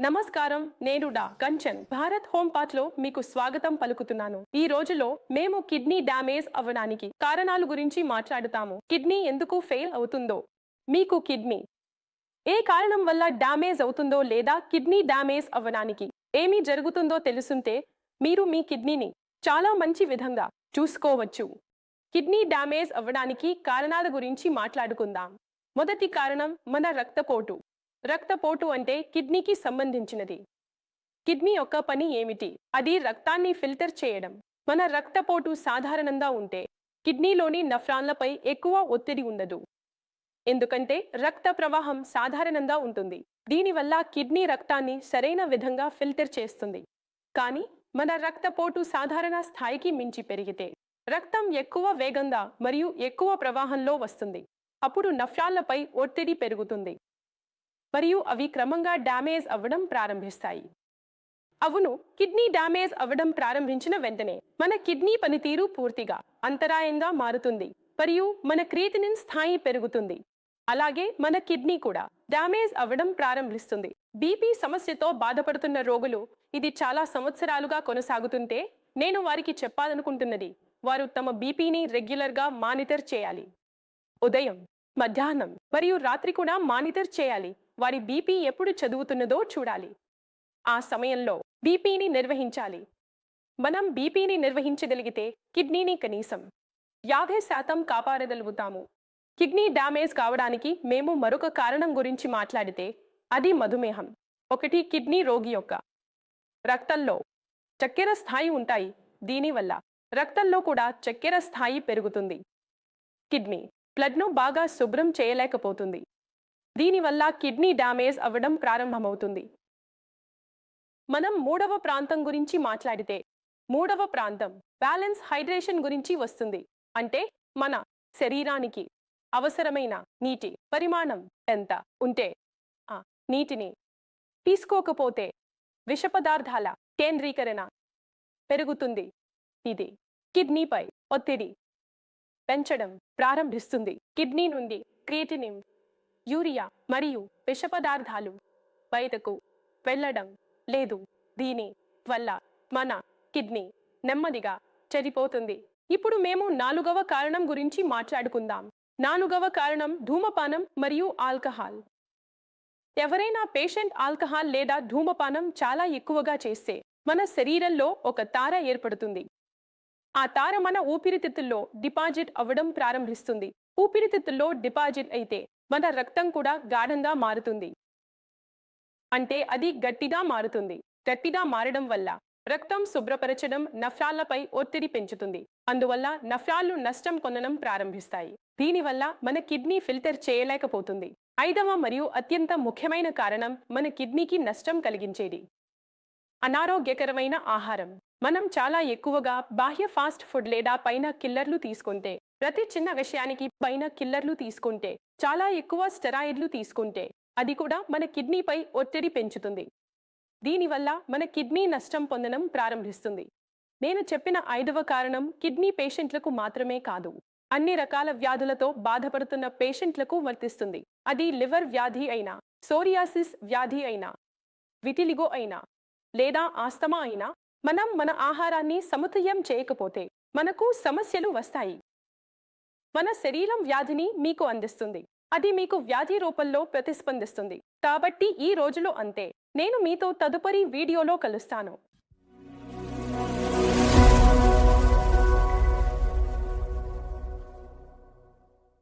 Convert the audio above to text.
నమస్కారం నేను డా కంచన్. భారత్ హోమ్ పార్ట్లో మీకు స్వాగతం పలుకుతున్నాను. ఈ రోజులో మేము కిడ్నీ డ్యామేజ్ అవ్వడానికి కారణాల గురించి మాట్లాడుతాము. కిడ్నీ ఎందుకు ఫెయిల్ అవుతుందో? మీకు కిడ్నీ ఏ కారణం వల్ల డ్యామేజ్ అవుతుందో లేదా కిడ్నీ డ్యామేజ్ అవ్వడానికి ఏమి జరుగుతుందో తెలుసుంటే మీరు మీ కిడ్నీని చాలా మంచి విధంగా చూసుకోవచ్చు. కిడ్నీ డ్యామేజ్ అవ్వడానికి కారణాల గురించి మాట్లాడుకుందాం. మొదటి కారణం మన రక్తపోటు. రక్తపోటు అంటే కిడ్నీకి సంబంధించినది. కిడ్నీ యొక్క పని ఏమిటి? అది రక్తాన్ని ఫిల్టర్ చేయడం. మన రక్తపోటు సాధారణంగా ఉంటే కిడ్నీలోని నఫ్రాన్లపై ఎక్కువ ఒత్తిడి ఉండదు. ఎందుకంటే రక్త ప్రవాహం సాధారణంగా ఉంటుంది. దీనివల్ల కిడ్నీ రక్తాన్ని సరైన విధంగా ఫిల్టర్ చేస్తుంది. కానీ మన రక్తపోటు సాధారణ స్థాయికి మించి పెరిగితే రక్తం ఎక్కువ వేగంగా మరియు ఎక్కువ ప్రవాహంలో వస్తుంది. అప్పుడు నఫ్రాన్లపై ఒత్తిడి పెరుగుతుంది. మరియు అవి క్రమంగా డ్యామేజ్ అవ్వడం ప్రారంభిస్తాయి. అవును కిడ్నీ డ్యామేజ్ అవ్వడం ప్రారంభించిన వెంటనే మన కిడ్నీ పనితీరు పూర్తిగా అంతరాయంగా మారుతుంది మరియు మన క్రీతినిన్ స్థాయి పెరుగుతుంది. అలాగే మన కిడ్నీ కూడా డ్యామేజ్ అవ్వడం ప్రారంభిస్తుంది. బీపీ సమస్యతో బాధపడుతున్న రోగులు ఇది చాలా సంవత్సరాలుగా కొనసాగుతుంటే నేను వారికి చెప్పాలనుకుంటున్నది వారు తమ బీపీని రెగ్యులర్గా మానిటర్ చేయాలి. ఉదయం మధ్యాహ్నం మరియు రాత్రి కూడా మానిటర్ చేయాలి. వారి బీపీ ఎప్పుడు చదువుతున్నదో చూడాలి. ఆ సమయంలో బీపీని నిర్వహించాలి. మనం బీపీని నిర్వహించగలిగితే కిడ్నీని కనీసం యాభై శాతం కాపాడగలుగుతాము. కిడ్నీ డ్యామేజ్ కావడానికి మేము మరొక కారణం గురించి మాట్లాడితే అది మధుమేహం. ఒకటి కిడ్నీ రోగి యొక్క రక్తంలో చక్కెర స్థాయి ఉంటాయి. దీనివల్ల రక్తంలో కూడా చక్కెర స్థాయి పెరుగుతుంది. కిడ్నీ బ్లడ్ను బాగా శుభ్రం చేయలేకపోతుంది. దీనివల్ల కిడ్నీ డ్యామేజ్ అవ్వడం ప్రారంభమవుతుంది. మనం మూడవ ప్రాంతం గురించి మాట్లాడితే మూడవ ప్రాంతం బ్యాలెన్స్ హైడ్రేషన్ గురించి వస్తుంది. అంటే మన శరీరానికి అవసరమైన నీటి పరిమాణం ఎంత ఉంటే ఆ నీటిని తీసుకోకపోతే విష పదార్థాల కేంద్రీకరణ పెరుగుతుంది. ఇది కిడ్నీపై ఒత్తిడి పెంచడం ప్రారంభిస్తుంది. కిడ్నీ నుండి క్రియేటినిన్ యూరియా మరియు విష పదార్థాలు బయటకు వెళ్ళడం లేదు. దీని వల్ల మన కిడ్నీ నెమ్మదిగా చెడిపోతుంది. ఇప్పుడు మేము నాలుగవ కారణం గురించి మాట్లాడుకుందాం. నాలుగవ కారణం ధూమపానం మరియు ఆల్కహాల్. ఎవరైనా పేషెంట్ ఆల్కహాల్ లేదా ధూమపానం చాలా ఎక్కువగా చేస్తే మన శరీరంలో ఒక తార ఏర్పడుతుంది. ఆ తార మన ఊపిరితిత్తుల్లో డిపాజిట్ అవ్వడం ప్రారంభిస్తుంది. ఊపిరితిత్తుల్లో డిపాజిట్ అయితే మన రక్తం కూడా గాఢంగా మారుతుంది. అంటే అది గట్టిగా మారుతుంది. గట్టిగా మారడం వల్ల రక్తం శుభ్రపరచడం నఫ్రాళ్ళపై ఒత్తిడి పెంచుతుంది. అందువల్ల నఫ్రాళ్ళు నష్టం కొనడం ప్రారంభిస్తాయి. దీనివల్ల మన కిడ్నీ ఫిల్టర్ చేయలేకపోతుంది. ఐదవ మరియు అత్యంత ముఖ్యమైన కారణం మన కిడ్నీకి నష్టం కలిగించేది. అనారోగ్యకరమైన ఆహారం. మనం చాలా ఎక్కువగా బాహ్య ఫాస్ట్ ఫుడ్ లేదా పైన కిల్లర్లు తీసుకుంటే ప్రతి చిన్న విషయానికి పైన కిల్లర్లు తీసుకుంటే చాలా ఎక్కువ స్టెరాయిడ్లు తీసుకుంటే అది కూడా మన కిడ్నీపై ఒత్తిడి పెంచుతుంది. దీనివల్ల మన కిడ్నీ నష్టం పొందడం ప్రారంభిస్తుంది. నేను చెప్పిన ఐదవ కారణం కిడ్నీ పేషెంట్లకు మాత్రమే కాదు. అన్ని రకాల వ్యాధులతో బాధపడుతున్న పేషెంట్లకు వర్తిస్తుంది. అది లివర్ వ్యాధి అయినా సోరియాసిస్ వ్యాధి అయినా విటిలిగో అయినా లేదా ఆస్తమా అయినా మనం మన ఆహారాన్ని సమతుల్యం చేయకపోతే మనకు సమస్యలు వస్తాయి. మన శరీరం వ్యాధిని మీకు అందిస్తుంది. అది మీకు వ్యాధి రూపంలో ప్రతిస్పందిస్తుంది. కాబట్టి ఈ రోజులో అంతే. నేను మీతో తదుపరి వీడియోలో కలుస్తాను.